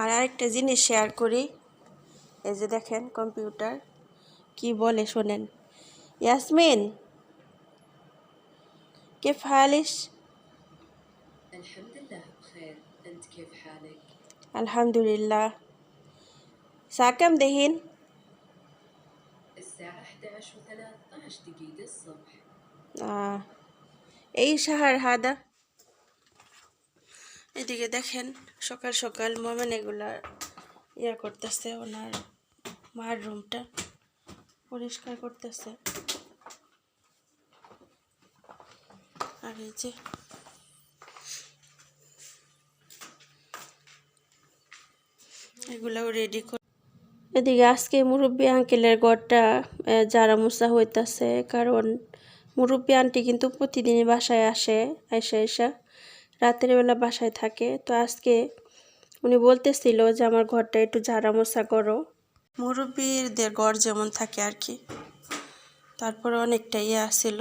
আর আরেকটা জিনিস শেয়ার করি এই যে দেখেন কম্পিউটার কি বলে শোনেন ইয়াসমিন كيف حالك؟ الحمد لله بخير أنت كيف حالك؟ الحمد لله الساعة كم دحين؟ الساعة 11 و13 دقيقة الصبح آه. এই সাহার হাদা এদিকে দেখেন সকাল সকাল মোমেন এগুলা ইয়া করতেছে, ওনার মার রুমটা পরিষ্কার করতেছে। আর এই যে এগুলাও রেডি কর এদিকে আজকে মুরব্বী আঙ্কেলের ঘরটা জারা মোছা হইতাছে, কারণ মুরব্বী আন্টি কিন্তু প্রতিদিনই বাসায় আসে, আইসা আইসা। রাতের বেলা বাসায় থাকে। তো আজকে উনি বলতেছিল যে, আমার ঘরটা একটু ঝাড়া মোছা করো। মুরব্বীদের ঘর যেমন থাকে আর কি। তারপরে অনেকটা ইয়ে আসছিল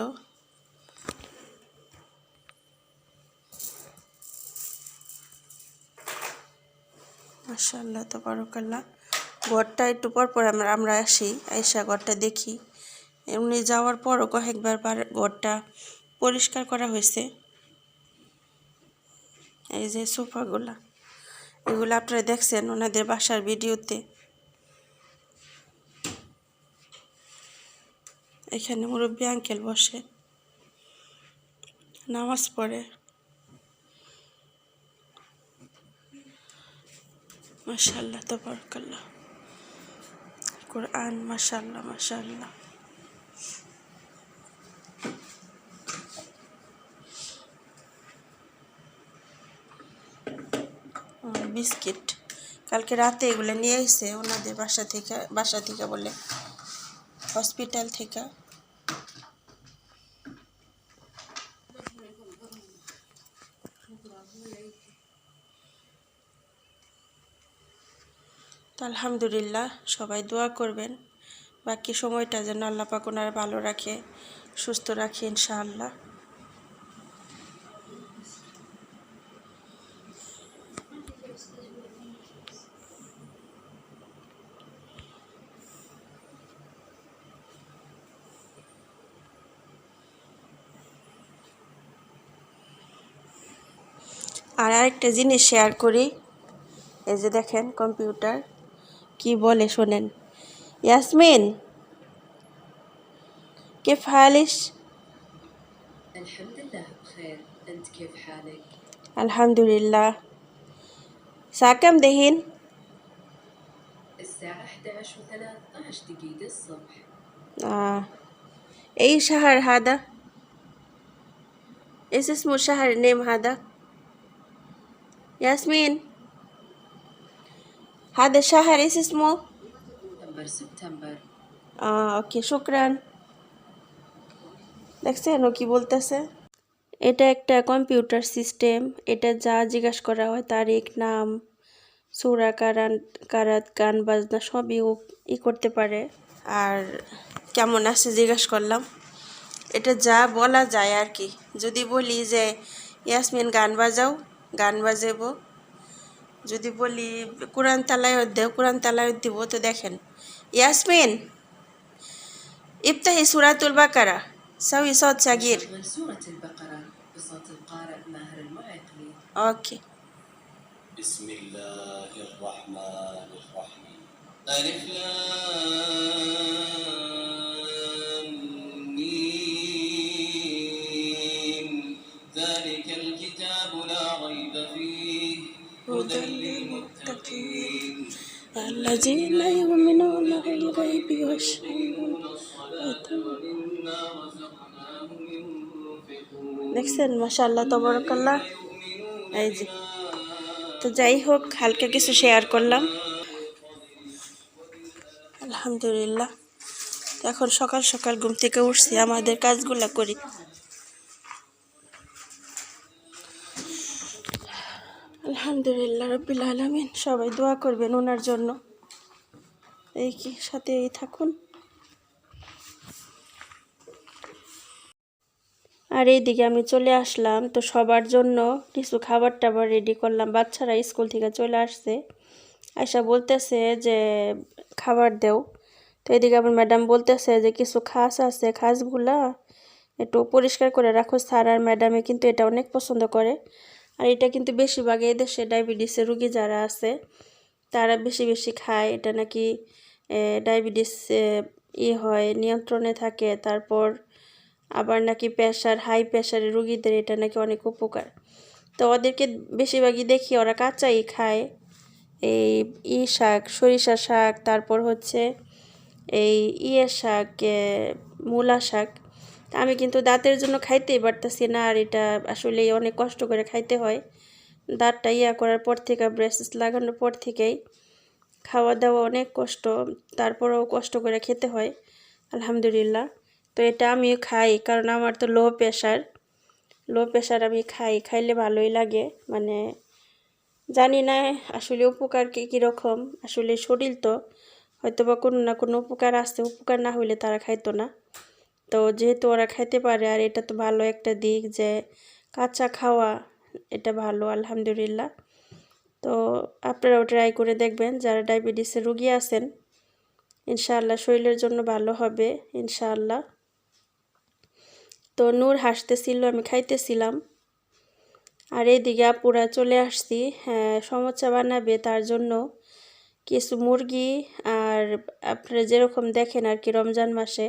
মাশাল্লাহ তো বারকাল্লাহ ঘরটা একটু পর পর আমরা আমরা আসি আইসা ঘরটা দেখি। এমনি যাওয়ার পরও কয়েকবার ঘরটা পরিষ্কার করা হয়েছে। এই যে সোফাগুলা, এগুলো আপনারা দেখছেন ওনাদের বাসার ভিডিওতে। এখানে মুরব্বী আঙ্কেল বসে, নামাজ পড়ে। মাশাল্লাহ তবরকাল্লাহ। কোরআন মাশাল্লাহ মাশাল্লাহ আর বিস্কিট। কালকে রাতে এগুলো নিয়ে এসে ওনাদের বাসা থেকে বাসা থেকে বলে, হসপিটাল থেকে। আলহামদুলিল্লাহ, সবাই দোয়া করবেন। বাকি সময়টা যেন আল্লাহ পাক ওনারা ভালো রাখে, সুস্থ রাখে ইনশাআল্লাহ। আর আরেকটা জিনিস শেয়ার করি এই যে দেখেন কম্পিউটার কি বলে শোনেন ইয়াসমিন كيف حالك؟ الحمد لله بخير أنت كيف حالك؟ الحمد لله الساعة كم دحين؟ الساعة 11 و13 دقيقة الصبح آه. أي شهر هذا؟ إيش اسمه شهر نيم هذا؟ ياسمين هذا الشهر إيش اسمه؟ سبتمبر سبتمبر আহ, ওকে শুক্রান দেখছেন ও কি বলতেছে এটা একটা কম্পিউটার সিস্টেম এটা যা জিজ্ঞাসা করা হয় তারিখ নাম সুরা কারান কারাত গান বাজনা সবই ও ই করতে পারে আর কেমন আছে জিজ্ঞাসা করলাম এটা যা বলা যায় আর কি যদি বলি যে ইয়াসমিন গান বাজাও গান বাজাবো যদি বলি কোরআন তালায়ত দেও কোরআন তালায়ত দিব তো দেখেন ইয়াসমিন افتحي سورة البقرة سوي صوت صغير شغل سورة البقرة بصوت القارئ ماهر المعقلي اوكي بسم الله الرحمن الرحيم ألف لام الذين يؤمنون بالغيب والشهادة ومما رزقناهم ينفقون দেখছেন মাশাল্লাহ তবরকাল্লাহ এই যে তো যাই হোক হালকা কিছু শেয়ার করলাম আলহামদুলিল্লাহ তো এখন সকাল সকাল ঘুম থেকে উঠছি আমাদের কাজগুলা করি আলহামদুলিল্লাহ রবিল আলমিন সবাই দোয়া করবেন ওনার জন্য এই সাথে এই থাকুন। আর এইদিকে আমি চলে আসলাম, তো সবার জন্য কিছু খাবার টাবার রেডি করলাম। বাচ্চারা স্কুল থেকে চলে আসছে। আয়সা বলতেছে যে, খাবার দেও। তো এদিকে আমার ম্যাডাম বলতেছে যে, কিছু খাস আছে, খাসগুলা একটু পরিষ্কার করে রাখো। স্যার আর ম্যাডামে কিন্তু এটা অনেক পছন্দ করে। আর এটা কিন্তু বেশিরভাগ এই দেশে ডায়াবেটিসের রুগী যারা আছে তারা বেশি বেশি খায়। এটা নাকি ডায়াবেটিস ই হয়, নিয়ন্ত্রণে থাকে। তারপর আবার নাকি প্রেশার হাই প্রেশারের রুগীদের এটা নাকি অনেক উপকার। তো ওদেরকে বেশিরভাগই দেখি ওরা কাঁচাই খায়। এই ই শাক, সরিষা শাক, তারপর হচ্ছে এই ইয়ে শাক মূলা শাক। আমি কিন্তু দাঁতের জন্য খাইতেই পারতেছি না আর এটা আসলে অনেক কষ্ট করে খাইতে হয়। দাঁতটা ইয়া করার পর থেকে ব্রেসেস লাগানোর পর থেকেই খাওয়া দাওয়া অনেক কষ্ট, তারপরেও কষ্ট করে খেতে হয়, আলহামদুলিল্লাহ। তো এটা আমিও খাই, কারণ আমার তো লো প্রেশার লো প্রেশার আমি খাই, খাইলে ভালোই লাগে মানে জানি না আসলে উপকার কী কীরকম আসলে শরীর তো হয়তো বা কোনো না কোনো উপকার আসতে উপকার না হইলে তারা খাইতো না। তো যেহেতু ওরা খাইতে পারে, আর এটা তো ভালো একটা দিক যে কাঁচা খাওয়া এটা ভালো, আলহামদুলিল্লাহ। তো আপনারাও ট্রাই করে দেখবেন, যারা ডায়াবেটিসের রুগী আছেন, ইনশাআল্লাহ শরীরের জন্য ভালো হবে, ইনশাআল্লাহ। তো নূর হাসতেছিল, আমি খাইতেছিলাম। আর এইদিকে আপুরা চলে আসছি হ্যাঁ সমস্যা বানাবে তার জন্য কিছু মুরগি, আর আপনারা যেরকম দেখেন আর কি রমজান মাসে,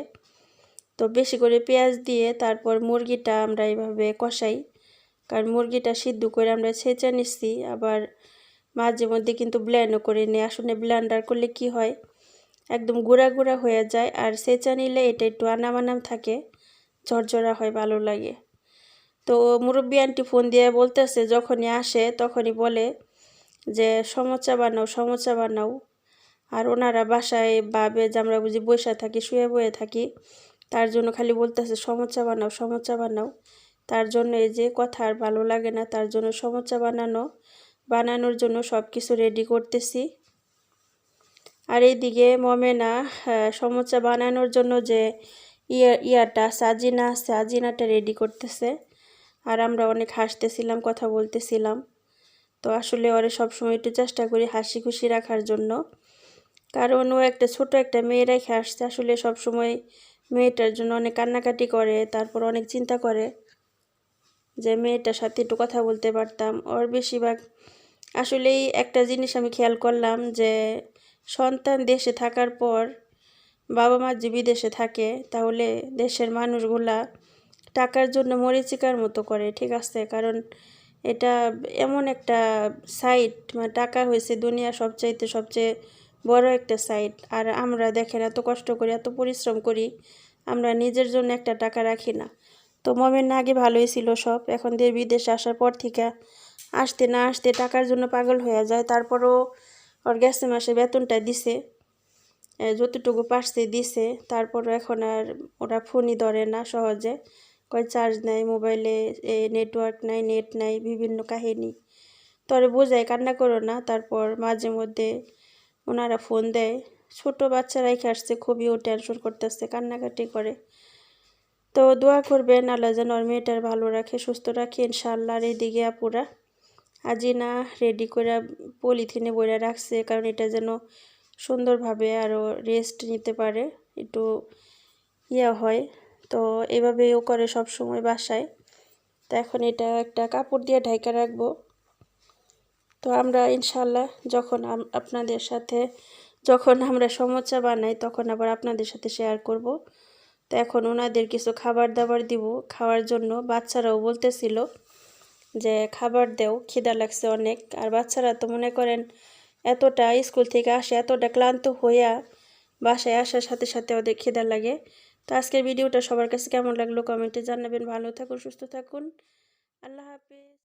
তো বেশি করে পেঁয়াজ দিয়ে তারপর মুরগিটা আমরা এইভাবে কষাই। কারণ মুরগিটা সিদ্ধ করে আমরা ছেঁচে নিচ্ছি, আবার মাঝে মধ্যে কিন্তু ব্ল্যান্ডও করে নিই। আসলে ব্ল্যান্ডার করলে কি হয়? একদম গুঁড়া গুঁড়া হয়ে যায়, আর সেচা নিলে এটা একটু আনাম আনাম থাকে, ঝরঝরা হয়, ভালো লাগে। তো মুরব্বী আন্টি ফোন দিয়ে বলতেছে, যখনই আসে তখনই বলে যে, সমোচা বানাও সমোচা বানাও। আর ওনারা বাসায় ভাবে যে আমরা বুঝি বসে থাকি, শুয়ে বয়ে থাকি, তার জন্য খালি বলতেছে, সমোচা বানাও সমোচা বানাও। তার জন্য এই যে কথা আর ভালো লাগে না তার জন্য সমোচা বানানো বানানোর জন্য সব কিছু রেডি করতেছি। আর এইদিকে মমেনা আহ, সমোচা বানানোর জন্য যে ইয়া ইয়াটা সাজিনা সাজিনাটা রেডি করতেছে। আর আমরা অনেক হাসতেছিলাম কথা বলতেছিলাম। তো আসলে ওরে সবসময় একটু চেষ্টা করি হাসি খুশি রাখার জন্য। কারণ ও একটা ছোট একটা মেয়ে রেখে আসছে আসলে সবসময় মেয়েটার জন্য অনেক কান্নাকাটি করে তারপর অনেক চিন্তা করে। যে মেয়েটার সাথে একটু কথা বলতে পারতাম। ওর বেশিরভাগ আসলেই একটা জিনিস আমি খেয়াল করলাম যে সন্তান দেশে থাকার পর বাবা মা যে বিদেশে থাকে, তাহলে দেশের মানুষগুলা টাকার জন্য মরিচিকার মতো করে, ঠিক আছে? কারণ এটা এমন একটা সাইট মানে টাকা হয়েছে দুনিয়া সবচাইতে সবচেয়ে বড় একটা সাইট আর আমরা দেখেন এত কষ্ট করি, এত পরিশ্রম করি, আমরা নিজের জন্য একটা টাকা রাখি না। তো মমের না আগে ভালোই ছিল সব। এখন দিয়ে বিদেশে আসার পর থেকে আসতে না আসতে টাকার জন্য পাগল হয়ে যায়। তারপরও ওর গেছে মাসে বেতনটা দিছে যতটুকু পারছে দিছে। তারপরও এখন আর ওরা ফোনই ধরে না সহজে। কয় চার্জ নাই মোবাইলে নেটওয়ার্ক নাই নেট নাই, বিভিন্ন কাহিনী। তরে বোঝায়, কান্না করো না। তারপর মাঝে মধ্যে ওনারা ফোন দেয়। ছোট বাচ্চা রেখে আসছে, খুবই ও টেনশন করতেছে, কান্নাকাটি করে। তো দোয়া করবেন আল্লাহ যেন ওর মেয়েটার ভালো রাখে, সুস্থ রাখে, ইনশাআল্লাহ। এইদিকে আপুরা আজই না রেডি করে পলিথিনে বইরা রাখছে, কারণ এটা যেন সুন্দরভাবে আরও রেস্ট নিতে পারে, একটু ইয়ে হয়। তো এভাবেও করে সব সময় বাসায়। তো এখন এটা একটা কাপড় দিয়ে ঢাকা রাখব। তো আমরা ইনশাল্লাহ যখন আপনাদের সাথে, যখন আমরা সমোচা বানাই, তখন আবার আপনাদের সাথে শেয়ার করব। তো এখন ওনাদের কিছু খাবার দাবার দিব। খাওয়ার জন্য বাচ্চারাও বলতেছিল যে, খাবার দেও, খিদা লাগছে অনেক। আর বাচ্চারা তো মনে করেন এতটা স্কুল থেকে আসে, এতটা ক্লান্ত হইয়া বাসায় আসার সাথে সাথে ওদের খিদা লাগে। তো আজকের ভিডিওটা সবার কাছে কেমন লাগল কমেন্টে জানাবেন। ভালো থাকুন, সুস্থ থাকুন। আল্লাহ হাফেজ।